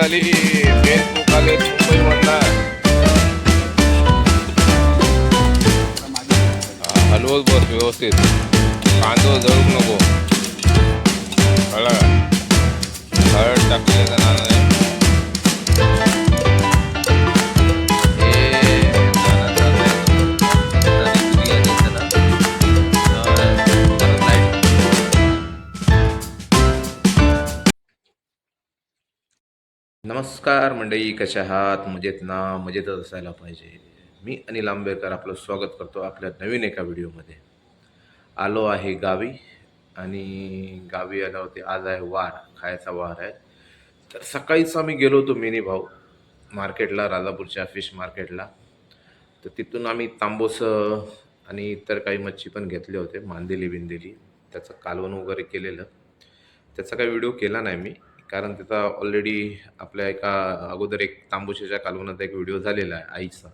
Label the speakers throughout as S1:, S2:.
S1: आली फेसबुक आले मुंबई मधला हलवत बस व्यवस्थित. कांदो जळूक नको. हळद. हळद टाकले जाणार नाही नमस्कार मंडळी कशा आहात? मजेत ना? मजेतच असायला पाहिजे. मी अनिल आंबेडकर आपलं स्वागत करतो आपल्या नवीन एका व्हिडिओमध्ये. आलो आहे गावी आणि गावी आलो होते आज आहे वार खायचा वार आहे. तर सकाळीच आम्ही गेलो होतो मिनी भाऊ मार्केटला राजापूरच्या फिश मार्केटला. तर तिथून आम्ही तांबोस आणि इतर काही मच्छी पण घेतले होते मांदेली बिंदेली त्याचं कालवण वगैरे केलेलं. त्याचा काही व्हिडिओ केला नाही मी. कारण त्याचा ऑलरेडी आपल्या एका अगोदर एक तांबूशीच्या कालवनाचा एक व्हिडिओ झालेला आहे आईचा.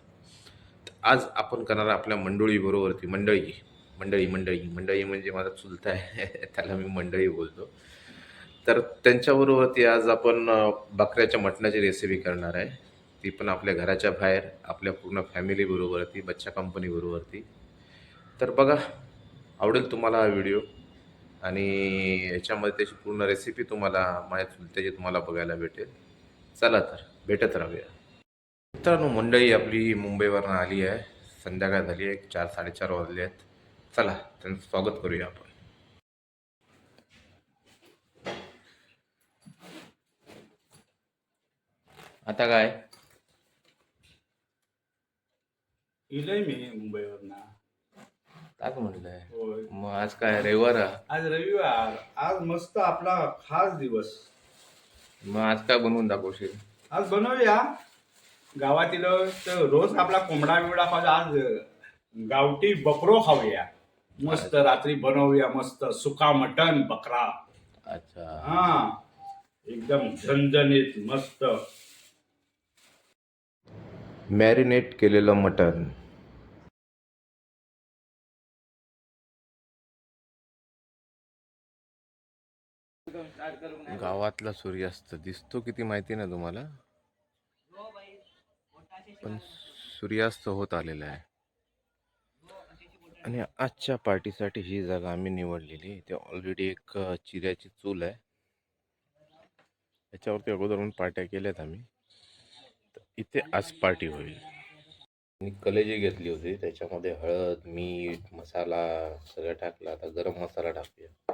S1: तर आज आपण करणार आपल्या मंडळीबरोबरती मंडळी मंडळी मंडळी मंडळी म्हणजे माझा चुलता आहे त्याला मी मंडळी बोलतो. तर त्यांच्याबरोबरती आज आपण बकऱ्याच्या मटणाची रेसिपी करणार आहे. ती पण आपल्या घराच्या बाहेर आपल्या पूर्ण फॅमिलीबरोबरती बच्चा कंपनीबरोबरती तर बघा आवडेल तुम्हाला हा व्हिडिओ आणि याच्यामध्ये त्याची पूर्ण रेसिपी तुम्हाला माझ्या चुलत्याची तुम्हाला बघायला भेटेल. चला तर भेटत राहूया. मित्रांनो मंडळी आपली मुंबईवरनं आली आहे. संध्याकाळ झाली आहे चार साडेचार वाजले आहेत. चला त्यांचं स्वागत करूया आपण. आता काय?
S2: इलय मी मुंबईवरनं.
S1: म्हटलंय.
S2: होय.
S1: मग आज काय रविवार.
S2: आज रविवार. आज मस्त आपला खास दिवस.
S1: मग आज काय बनवून दाखवशील?
S2: आज बनवूया. गावातील तर रोज आपला कोंबडा बिबडा खायचा आज गावठी बकरो खाऊया. मस्त रात्री बनवूया मस्त. सुका मटन बकरा.
S1: अच्छा.
S2: हा. एकदम झणझणीत मस्त.
S1: मॅरिनेट केलेलं मटण. गावातला सूर्यास्त दिसतो किती माहिती ना तुम्हाला? पण सूर्यास्त होत आलेला आहे. आणि आजच्या पार्टीसाठी ही जागा आम्ही निवडलेली इथे ऑलरेडी एक चिऱ्याची चूल आहे. याच्यावरती अगोदर म्हणून पार्ट्या केल्यात आम्ही. तर इथे आज पार्टी होईल. मी कलेजी घेतली होती त्याच्यामध्ये हळद मीठ मसाला सगळं टाकलं. आता गरम मसाला टाकूया.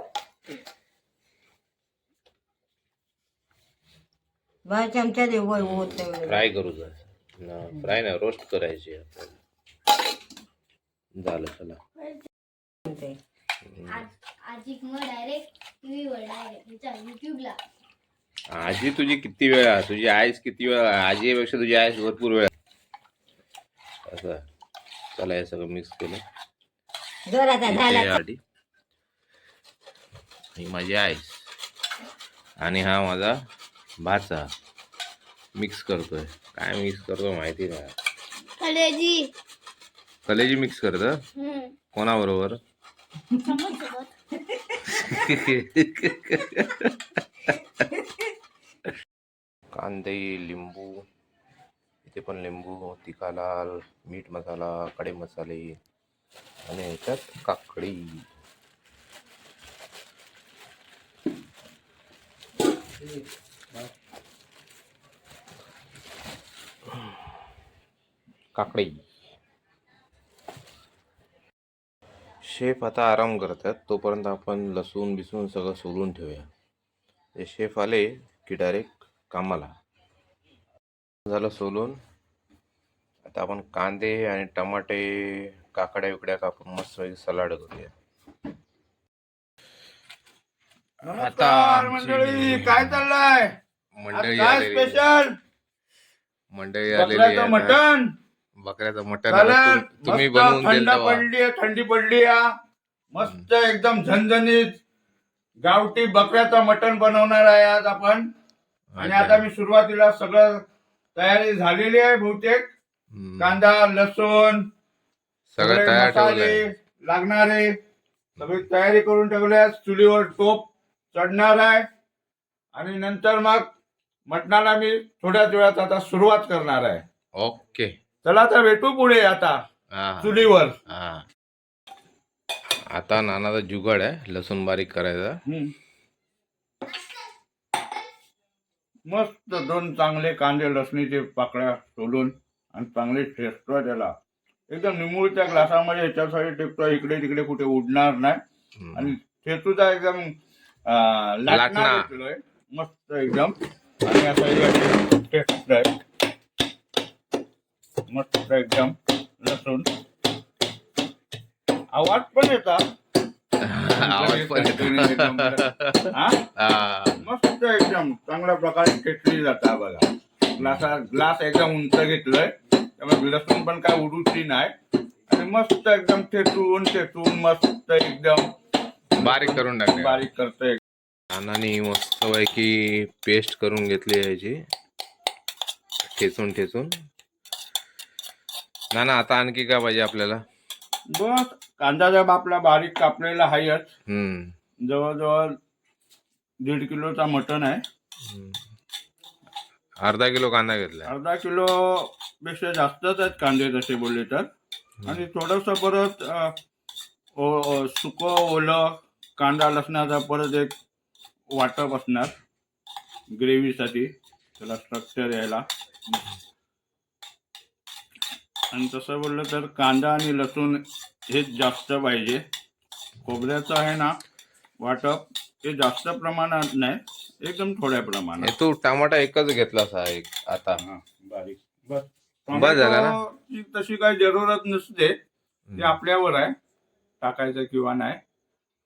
S3: बाय चमचा दे वय होत नाही
S1: फ्राय करू फ्राय नाही रोस्ट करायची आपण झालं चला
S3: म्हणते.
S4: आज आजी मग डायरेक्ट टीव्ही वर डायरेक्ट विचार युट्यूबला
S1: आजी तुझी किती वेळ आहे? तुझी आईस किती वेळ आहे? आजीपेक्षा तुझी आईस भरपूर वेळ आहे. असं चला हे सगळं मिक्स केलं
S3: जर आता झाला
S1: इथे आधी. ही माझी आईस आणि हा माझा भाचा. मिक्स करतोय. काय मिक्स करतो माहिती नाही
S4: कलेजी
S1: कलेजी मिक्स करत कोणाबरोबर? कांदे लिंबू. इथे पण लिंबू तिखा लाल मीठ मसाला कडे मसाले आणि ह्याच्यात काकडी. काकडी. शेफ आता आराम करतात तोपर्यंत आपण लसूण बिसून सगळं सोलून ठेवूया. ते शेफ आले की डायरेक्ट कामाला. झालं सोलून. आता आपण कांदे आणि टमाटे काकड्या विकड्या कापून मस्त सलाड करूया. आमची
S2: मंडळी काय चाललंय?
S1: मंडळी
S2: काय
S1: आलेली
S2: स्पेशल
S1: मंडळी आलेली आहे. बकऱ्याचं मटण तुम्ही
S2: मस्त
S1: बनवून
S2: थंड
S1: दिलं
S2: पडली थंडी पडली आ. मस्त एकदम झणझणीत. गावठी बकऱ्याचं मटण बनवणार आहे आज आपण. आणि आता मी सुरुवातीला सगळं तयारी झालेली आहे बहुतेक. कांदा लसूण
S1: सगळं
S2: सगळे
S1: तयार
S2: मसाले
S1: ठेवलंय
S2: लागणारे. सगळी तयारी करून ठेवल्या चुलीवर टोप चढणार आहे. आणि नंतर मग मटणाला मी थोड्याच वेळात आता सुरुवात करणार आहे.
S1: ओके.
S2: चला आता भेटू पुढे आता
S1: हा
S2: चुलीवर.
S1: आता नानाचा जुगाड आहे लसूण बारीक करायचा.
S2: मस्त दोन चांगले कांदे लसणीचे पाकळ्या सोलून आणि चांगले ठेचतोय त्याला. एकदम निमुळत्या ग्लासामध्ये ह्याच्यासाठी टिपतोय इकडे तिकडे कुठे उडणार नाही.
S1: हम्म.
S2: आणि ठेचूचा एकदम अं, लाटणा
S1: लाटणा.
S2: घेतलोय मस्त एकदम. आणि आता हे ठेचतोय मस्त एकदम लसूण. आवाज पण येतात
S1: आवाज पण येतो.
S2: मस्त एकदम चांगल्या प्रकारे खेचली जाता बघा. ग्लासा ग्लास एकदम उंच घेतलोय. त्यामुळे लसूण पण काय उडूची नाही. आणि मस्त एकदम ठेचून ठेचून मस्त एकदम
S1: बारीक करून टाकले
S2: बारीक करतोय.
S1: नानानी मस्त पैकी पेस्ट करून घेतली याची. ठेचून ठेचून. नाना आता आणखी काय पाहिजे आपल्याला?
S2: बस कांदा जब आपला बारीक कापलेला आहेच
S1: हम्म.
S2: जवळजवळ दीड किलोचा मटण आहे.
S1: अर्धा किलो कांदा घेतलाय.
S2: अर्धा किलो पेक्षा जास्तच आहेत कांदे तसे बोलले तर. आणि थोडस परत अ, ओ- ओ- सुकं ओलं कांदा लसणाचा परत एक वाटप असणार. ग्रेव्हीसाठी त्याला स्ट्रक्चर यायला. आणि तसं बोललं तर कांदा आणि लसूण हेच जास्त पाहिजे. खोबऱ्याचं आहे ना वाटप हे जास्त प्रमाणात नाही एकदम थोड्या प्रमाणात.
S1: हे तू टमाटा एकच घेतला सा एक आता.
S2: हा, बारीक. बस.
S1: बस झाला ना?
S2: टोमॅटोची तशी काही जरूरत नसते ते आपल्यावर आहे टाकायचं किंवा नाही.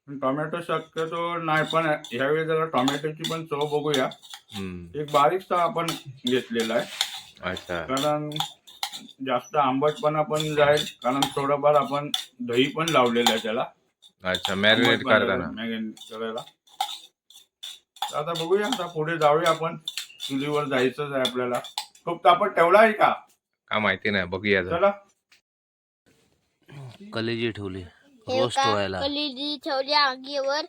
S2: पण टोमॅटो शक्यतो नाही पण ह्यावेळी जरा टोमॅटोची पण चव बघूया.
S1: हम्म.
S2: एक बारीकसा आपण घेतलेला आहे.
S1: अच्छा.
S2: कारण जास्त आंबटपणा पण जाईल कारण थोडंफार आपण दही पण लावलेलं आहे त्याला.
S1: अच्छा मॅरिनेट करताना.
S2: मॅरिनेट करायला. तर आता बघूया आता पुढे जाऊया आपण. चुलीवर जायचंच आहे आपल्याला. खूप तापट ठेवला आहे का?
S1: का माहिती नाही बघूया जरा.
S2: चला.
S1: कलेजी ठेवली रोस्ट व्हायला.
S4: कलिजी ठेवल्या आगीवर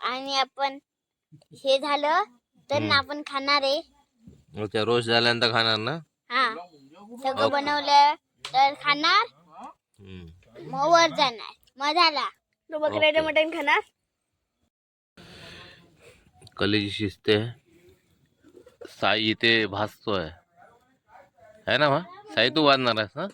S4: आणि आपण हे झालं तर आपण खाणार आहे.
S1: अच्छा रोस्ट झाल्यानंतर खाणार ना?
S4: हा. सगळं बनवलं तर खाणार. मग वर जाणार. मग झाला. तो
S1: बकऱ्याचं
S4: मटण खाणार?
S1: कलेजी शिजते. साई इथे भाजतोय. है ना मा? साई तू भाजणार आहेस ना?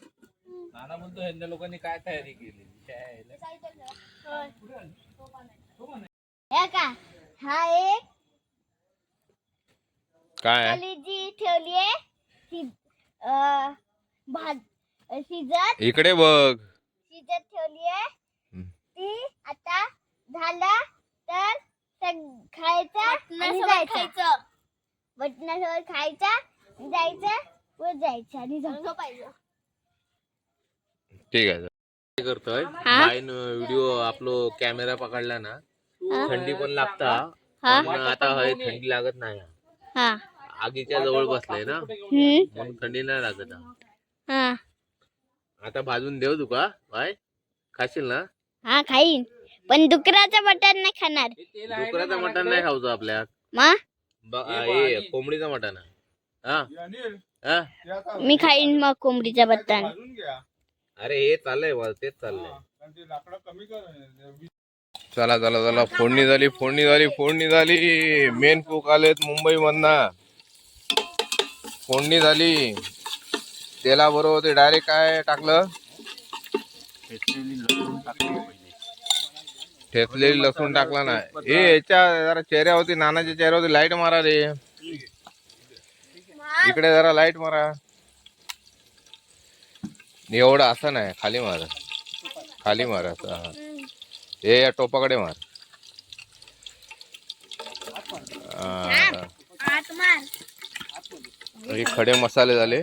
S4: हे का? हा एक.
S1: काय आहे?
S4: कलिजी ठेवली आहे भात शिजत.
S1: इकडे बघ.
S4: शिजत ठेवली आहे. ती आता झालं तर खायचं आणि जायचं. बटनासोबत खायचं जायचं व जायचं आणि झोपायचं
S1: ठीक आहे. काय करतोय? बाईन व्हिडिओ आपलो कॅमेरा पकडला ना. थंडी पण लागता. पण आता थंडी लागत नाही.
S4: हा.
S1: आगीच्या जवळ बसलाय ना?
S4: हम्म.
S1: म्हणून थंडी नाही लागत हा.
S4: हा.
S1: आता भाजून देऊ तुका बाय. खाशील ना?
S4: हा खाईन. पण डुकराचं बटन नाही खाणार.
S1: डुकराचं मटण नाही खावचं आपल्या
S4: मा?
S1: ब- कोंबडीचं मटण आहे. हा. हा?
S4: मी खाईन मग कोंबडीचं बटन
S1: अरे हे चाललंय मला तेच चाललंय. चला चला चला फोडणी झाली फोडणी झाली फोडणी झाली. मेन कुक आलेत मुंबई मधना फोडणी झाली. तेला बरोबर ते डायरेक्ट काय टाकलं? ठेचलेली लसूण टाकला ना. ए याच्या जरा चेहऱ्यावरती नानाच्या चेहऱ्यावरती लाइट मारा रे. इकडे जरा लाइट मारा. एवढं असं नाही. खाली मार. खाली मार असं. हे. या टोपाकडे मार. हा. खडे मसाले झाले.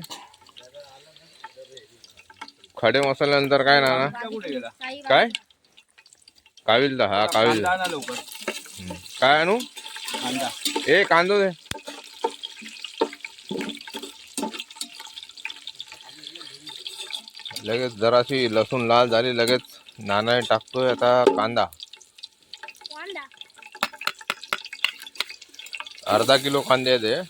S1: खडे मसाल्यानंतर काय ना? काय? काविलदा हा काविलदा हम्म. काय आणू?
S2: कांदा.
S1: ए कांदो दे. लगेच जराशी लसूण लाल झाली लगेच नाना टाकतोय आता कांदा. अर्धा किलो कांदे आहेत हे.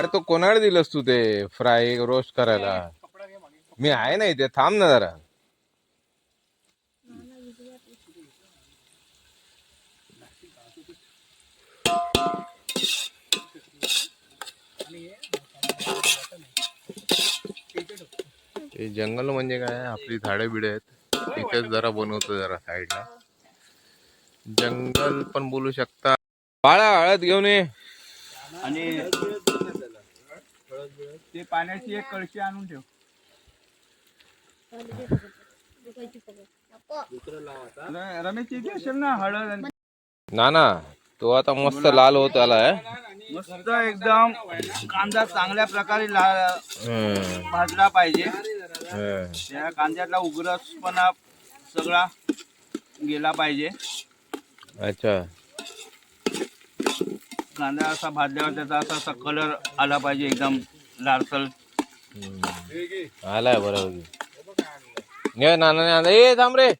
S1: अरे तो कोणाकडे दिलंस तू ते फ्राय रोस्ट करायला? मी आहे ना इथे थांब ना जरा. हे जंगल म्हणजे काय? आपली झाडे बिडे आहेत. इथेच जरा बनवतो जरा साईडला जंगल पण बोलू शकता. बाळा हळद घेऊन ये.
S2: आणि ते पाण्याची एक कळशी आणून ठेव. र- रमेश इथे असेल ना हळद आणि-
S1: ना ना. तो आता मस्त लाल होत आलाय
S2: मस्त एकदम कांदा चांगल्या प्रकारे ला-
S1: हम्म,
S2: भाजला पाहिजे.
S1: हम्म.
S2: त्या कांद्यातला उग्रसपणा सगळा गेला पाहिजे.
S1: अच्छा.
S2: कांदा असा भाजल्यावर त्याचा असा असा कलर आला पाहिजे एकदम लालसर.
S1: आलाय बरोबर ये नाना नाना ए थांब रे.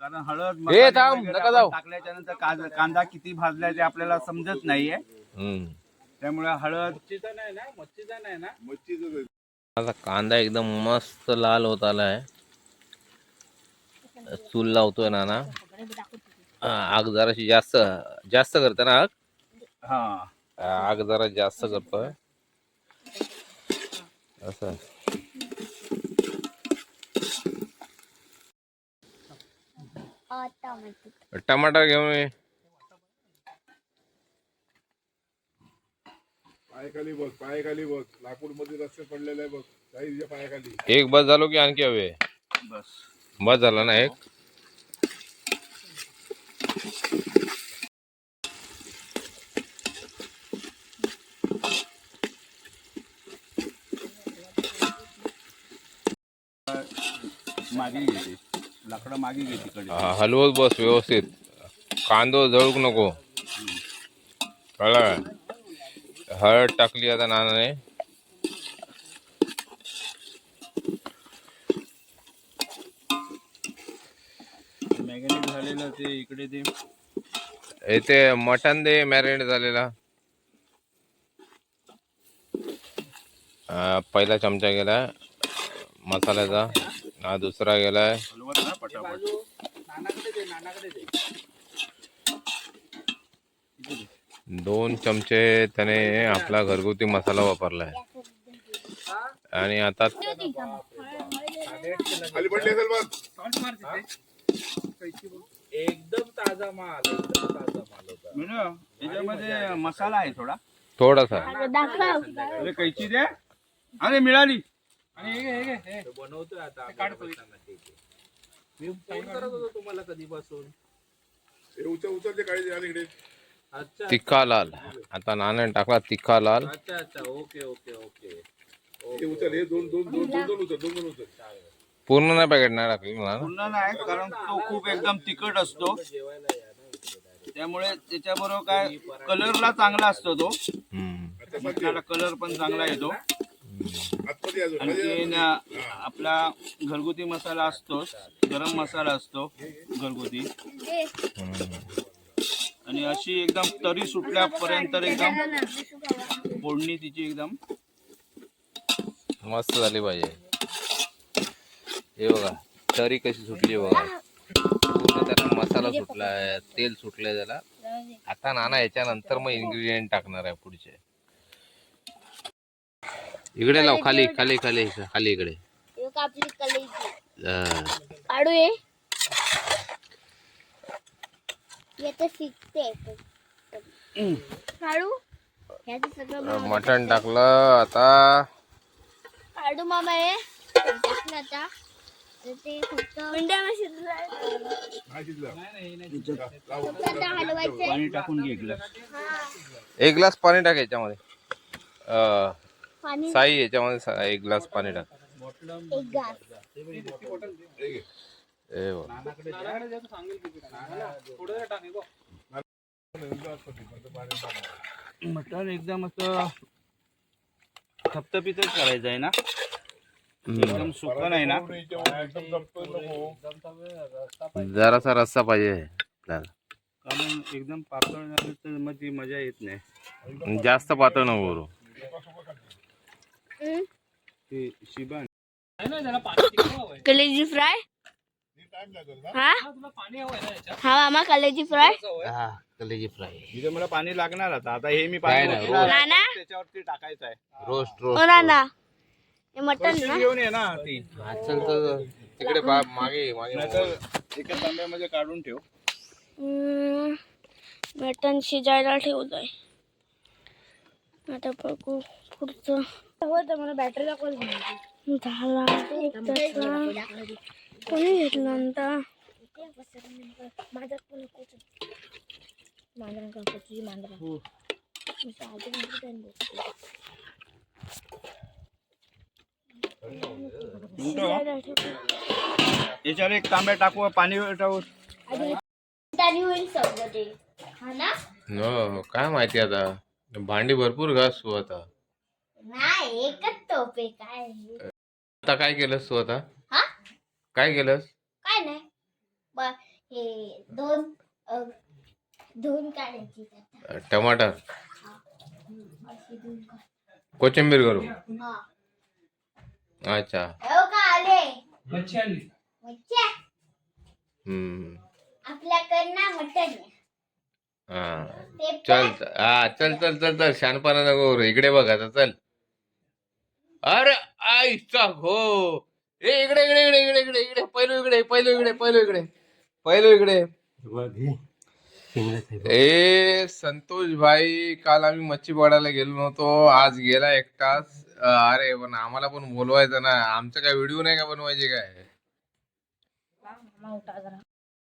S2: कारण हळद
S1: ए,
S2: मसाले
S1: थांब,
S2: वगैरे
S1: नका
S2: आपण
S1: जाऊ.
S2: टाकल्याच्या नंतर कांदा- कांदा किती भाजलाय ते आपल्याला समजत नाहीये.
S1: हम्म.
S2: त्यामुळे हळद
S1: आता कांदा एकदम मस्त लाल होत आलाय. चूल लावतोय नाना. हा, आग जराशी जास्त जास्त करते ना आग?
S2: हा
S1: हा, आग जरा जास्त करतोय असं. टमाटर. घेऊन ये.
S5: पायाखाली बघ पायाखाली बघ. लाकूडमध्ये रस्ते पडलेले आहे बघ. साईच्या पायाखाली.
S1: एक बस झालो की आणखी हवे?
S2: बस.
S1: बस झाला ना एक?
S2: मागे घेते. लाकडं मागे घे तिकडे.
S1: हा, हलवत बस व्यवस्थित. कांदो जळूक नको. कळलं? का? हळद टाकली आता नानाने.
S2: झालेलं ते इकडे ते.
S1: मटन दे मॅरिनेट झालेला. हा, पहिला चमचा गेलाय मसाल्याचा. हा दुसरा गेलाय.
S2: हलवत ना पटापट.
S1: दोन चमचे त्याने आपला घरगुती मसाला वापरलाय. आणि आता
S5: खाली पडली असेल बघ.
S2: म्हणजे याच्यामध्ये मसाला आहे थोडा.
S1: थोडासा.
S2: अरे कैची दे. अरे मिळाली.
S5: हे उचल उचल ते काळी आणि इकडे
S1: तिखा लाल आता नाण्याने टाकला तिखा लाल
S5: हे उचल हे दोन दोन दोन दोन दोन उचल दोन दोन उचल.
S1: पूर्ण नाही पॅकेट नाही टाकली मला
S2: पूर्ण नाही कारण तो खूप एकदम तिखट असतो. त्यामुळे त्याच्याबरोबर काय कलरला चांगला असतो तो.
S1: हम्म.
S2: कलर पण चांगला येतो. आणखीन आपला घरगुती मसाला असतोच गरम मसाला असतो घरगुती. आणि अशी एकदम तरी सुटल्यापर्यंत एकदम फोडणी तिची एकदम.
S1: मस्त झाली पाहिजे हे बघा तरी कशी सुटली बघा. पूर्ण त्याला मसाला सुटलाय तेल सुटलंय त्याला. आता नाना याच्यानंतर मग इन्ग्रेडियंट टाकणार आहे पुढचे. इकडे लाव खाली खाली खाली खाली इकडे.
S4: एक आपली कलेची
S1: हा.
S4: काढू ये. येते शिकते. काढू. ह्याचं सगळं मामा
S1: मटण टाकलं आता.
S4: काढू मामा हे. टाकलं आता. तर ते फक्त मिंड्या
S5: नाही शिजलं.
S4: फक्त आता हलवायचंय
S2: पाणी टाकून घे ग्लास.
S4: हा.
S1: एक ग्लास पाणी टाक याच्यामध्ये. अं,
S4: पाणी
S1: साई याच्यामध्ये सा- एक ग्लास पाणी टाक.
S4: एक
S1: ए बघ.
S2: मटण एकदम असं थपथपीतच करायचं आहे ना. एकदम सुकं नाही ना?
S1: जरासा रस्सा पाहिजे. आपल्याला
S2: कारण एकदम पातळ झालं तर मग ती मजा येत नाही.
S1: जास्त पातळ नको करू.
S2: ते शिबा
S4: कलेजी फ्राय? हा? हा मामा कलेजी फ्राय?
S1: कलेजी फ्राय.
S2: इथे मला पाणी लागणार आता. आता हे मी पाणी
S1: नाही,
S4: नाना?
S2: त्याच्यावरती टाकायचं आहे.
S1: रोस्ट
S4: हो ना ना हे मटन ना?
S2: घेऊन ये ना ती.
S1: चल तर तिकडे बा मागे मागे.
S2: नाहीतर एका तांब्यामध्ये काढून ठेव.
S4: हम्म, मटण शिजायला ठेवलंय. आता बघू पुढचं. हो तर मला बॅटरी दाखवली झाला. कोणी घेतलं नंतर? माझ्यात पण मांजरा काकाची मांजरा.
S2: याच्यावर एक तांब्या टाकू पाणी टाकू
S4: होईल सगळं ते. हा ना?
S1: no, काय माहिती आता? भांडी भरपूर घास तू आता
S4: नाही एकच टोप आहे काय
S1: आता काय केलंस तू आता
S4: हा?
S1: काय केलंस?
S4: काय नाही. ब हे दोन अ, काढायची त्यात.
S1: टमाटर.
S4: अशी काढ-
S1: कोथिंबीर करू
S4: हा.
S1: अच्छा.
S4: हो का आले? मच्छी
S1: हम्म.
S4: आपल्याकडं ना मटन आहे.
S1: हा. चल हा चल चल चल चल शानपणा नको करू. इकडे बघ आता चल. अरे आईचा हो ए इकडे इकडे इकडे इकडे इकडे इकडे पहिलो इकडे पहिलो इकडे पहिलो इकडे पहिलो इकडे. ए संतोष भाई काल आम्ही मच्छी पडायला गेलो नव्हतो आज गेला एकटाच. अ, अरे पण आम्हाला पण बोलवायचं ना आमचं काय व्हिडिओ नाही का बनवायचे काय?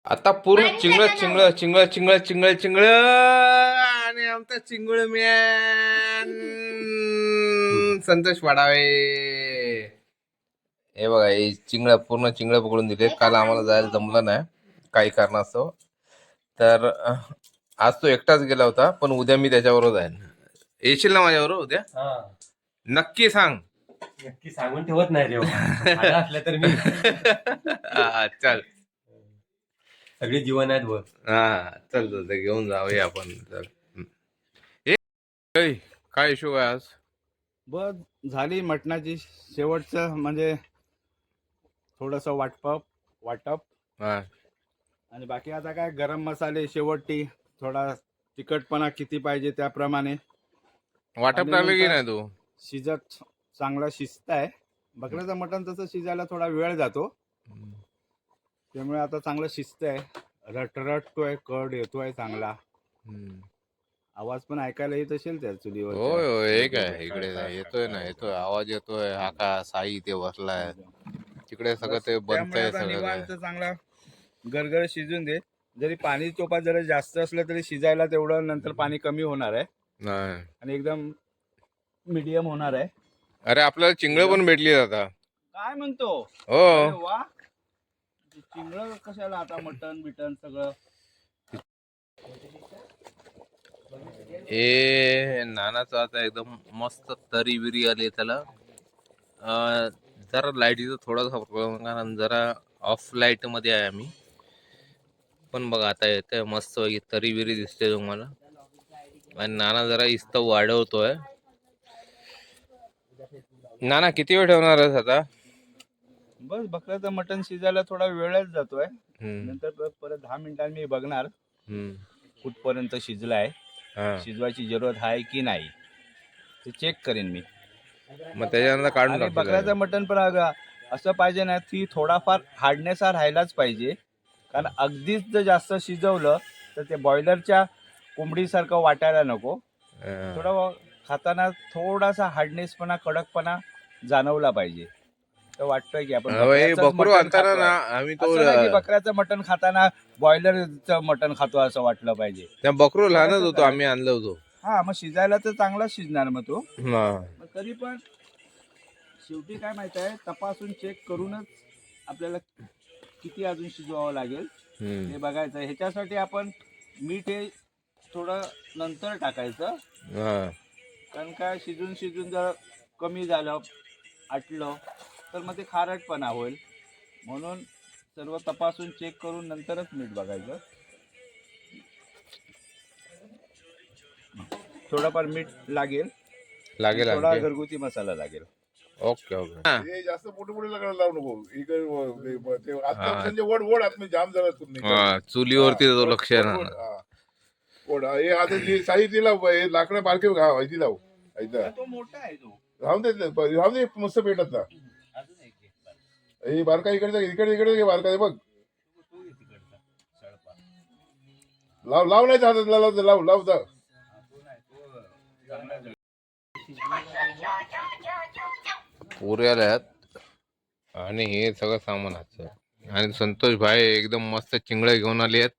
S1: आता पूर्ण चिंगळ चिंगळ चिंगळ चिंगळ चिंगळ चिंगळ. आणि आमचा चिंगळ मॅन संतोष पाडावे हे बघा हे चिंगळ पूर्ण चिंगळ पकडून दिले. काल आम्हाला जायला जमलं नाही काही कारणास्तव. तर आज तो एकटाच गेला होता पण उद्या मी त्याच्याबरोबर जाईन. येशील ना माझ्याबरोबर उद्या?
S6: हा.
S1: नक्की सांग.
S6: नक्की सांगून ठेवत नाही रे बाबा. असलं तर मी.
S1: हा, चल.
S6: सगळी जीवन आहेत वर
S1: हा चल चल ते घेऊन जाऊया आपण चल. हम्म. ए, ऐ, काय इशू आहे आज?
S2: बस झाली मटणाची शेवटचं म्हणजे थोडंसं वाटप वाटप.
S1: हा.
S2: आणि बाकी आता काय गरम मसाले शेवटी थोडा तिखटपणा किती पाहिजे त्याप्रमाणे.
S1: वाटप
S2: आणि
S1: की नाही तू?
S2: शिजत चांगला शिजत आहे बकऱ्याचं मटण तसं शिजायला थोडा वेळ जातो. त्यामुळे आता चांगलं शिजत आहे. रटरटतोय कड येतोय चांगला. आवाज पण ऐकायला येत असेल त्या चुलीवर
S1: होय होय हे काय इकडे येतोय ना येतोय आवाज येतोय हा का साई इथे बसलाय. तिकडे सगळं ते बनतंय सगळं
S2: चांगला गरगर शिजून दे. जरी पाणी चोपा जरा जास्त असलं तरी शिजायला तेवढं नंतर पाणी कमी होणार आहे.
S1: नाही.
S2: आणि एकदम मीडियम होणार आहे.
S1: अरे आपल्याला चिंगळ पण भेटली आता.
S2: काय म्हणतो?
S1: हो.
S2: वा. चिंगळ कशाला आता मटन बिटन सगळं?
S1: हे नानाचं आता एकदम मस्त तरी विरी आली त्याला. अं, जरा लाईटीचा थोडासा प्रॉब्लेम कारण जरा ऑफ लाइटमध्ये आहे आम्ही. पण बघा आता येते मस्त तरी विरी दिसते तुम्हाला. आणि नाना जरा इस्त वाढवतोय. नाना किती वेळ ठेवणार आहेस आता?
S2: बस बकऱ्याचं मटन शिजायला थोडा वेळच जातोय. नंतर परत- परत दहा मिनिटांनी मी बघणार कुठपर्यंत शिजलाय
S1: हा.
S2: शिजवायची जरूरत आहे की नाही ते चेक करेन मी.
S1: मग त्याच्यानंतर काढून
S2: आणि
S1: टाकतो
S2: बकऱ्याचं मटण पण अगं असं पाहिजे ना की थोडाफार हार्डनेस हा राहायलाच पाहिजे. कारण अगदीच जर जास्त शिजवलं तर ते बॉयलरच्या कोंबडीसारखं वाटायला नको. थोडं खाताना थोडासा हार्डनेसपणा कडकपणा जाणवला पाहिजे. तर वाटतंय की आपण
S1: हे
S2: बकऱ्याचंच
S1: बकरू
S2: मटण
S1: आणताना
S2: खातोय.
S1: ना आम्ही तो
S2: असं नाही की बकऱ्याचं मटण खाताना बॉयलरचं मटण खातो असं वाटलं पाहिजे
S1: त्या बकरू लहानच होतो आम्ही आणलं होतो
S2: हा मग शिजायला तर चांगला शिजणार मग तो
S1: हा.
S2: मग तरी पण शेवटी काय माहीत आहे तपासून चेक करूनच आपल्याला किती अजून शिजवावं लागेल
S1: हम्म.
S2: हे बघायचं ह्याच्यासाठी आपण मीठ हे थोडं नंतर टाकायचं
S1: हा.
S2: कारण काय शिजून शिजून जर कमी झालं आटलं तर मग ते खारटपणा होईल. म्हणून सर्व तपासून चेक करून नंतरच मीठ बघायचं. थोडाफार मीठ लागेल.
S1: लागेल
S2: थोडा
S1: आणखी?
S2: घरगुती मसाला लागेल.
S1: Okay okay. हा.
S5: हे जास्त मोठे मोठे लगायला लावू नको. इकडे व- ते- ते
S1: हा.
S5: आत्ता म्हणजे वड वड आतमध्ये जाम झाला तुम्ही
S1: हा, चुलीवरती तो लक्ष राहणार
S5: वड हा. हे आता जे साई तिला हे लाकडं बारके घा ती लावू
S2: तो मोठा आहे तो.
S5: राहून दे राहून दे मस्त पेटत ना. हे बारका इकडे इकडे इकडे घे बारका हे बघ. लाव लाव नाही हातात लाव लाव लाव लाव जा.
S1: आल्यात. आणि हे सगळं सामान असतं आणि संतोष भाई एकदम मस्त चिंगळं घेऊन आले आहेत.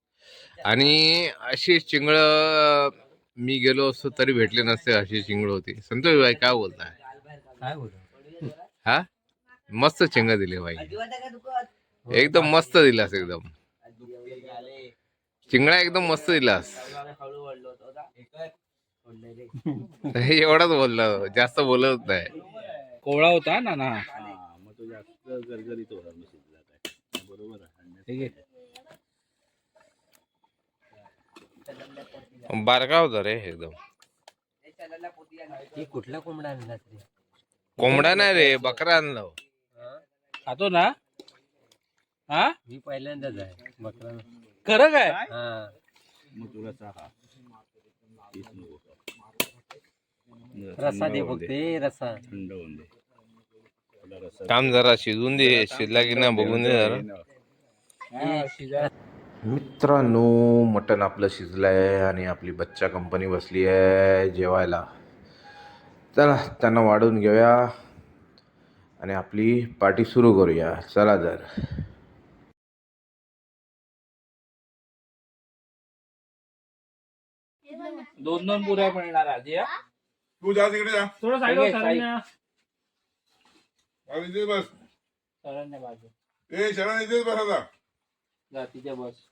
S1: आणि अशी चिंगळं मी गेलो असतो तरी भेटले नसते अशी चिंगळ होती. संतोष भाई काय बोलताय?
S6: काय बोलू
S1: हा? मस्त चिंग दिली भाई. एकदम मस्त दिलास एकदम. चिंगळा एकदम मस्त दिलास. एवढाच बोलला जास्त बोलत नाही.
S7: कोवळा होता ना ना.
S1: बारका होता रे एकदम.
S6: कुठला कोंबडा आणला
S1: कोंबडा नाही रे बकरा आणला.
S7: खातो ना? हा?
S6: मी पहिल्यांदाच आहे बकरा
S7: खरं काय?
S6: हा.
S7: मग तुला नको.
S6: दे
S7: होऊन
S6: फक्त ए,
S7: थंड होऊन दे थोडा
S1: थांब जरा शिजून दे. शिजला की नाही बघून दे जरा.
S7: हा, शिजा.
S1: मित्रांनो मटण आपलं शिजलंय आणि आपली बच्चा कंपनी बसली आहे जेवायला. चला त्यांना वाढून घेऊया. आणि आपली पार्टी सुरू करूया. चला जर
S7: दोन दोन पुऱ्या मिळणार आधी हा?
S5: तू जा तिकडे जा.
S7: थोडं साईड
S6: ठीक आहे,
S7: सरांना
S5: इथेच बस.
S7: सरांना बाजू
S5: ए शरण इथेच बस आता.
S7: जा तिथे बस.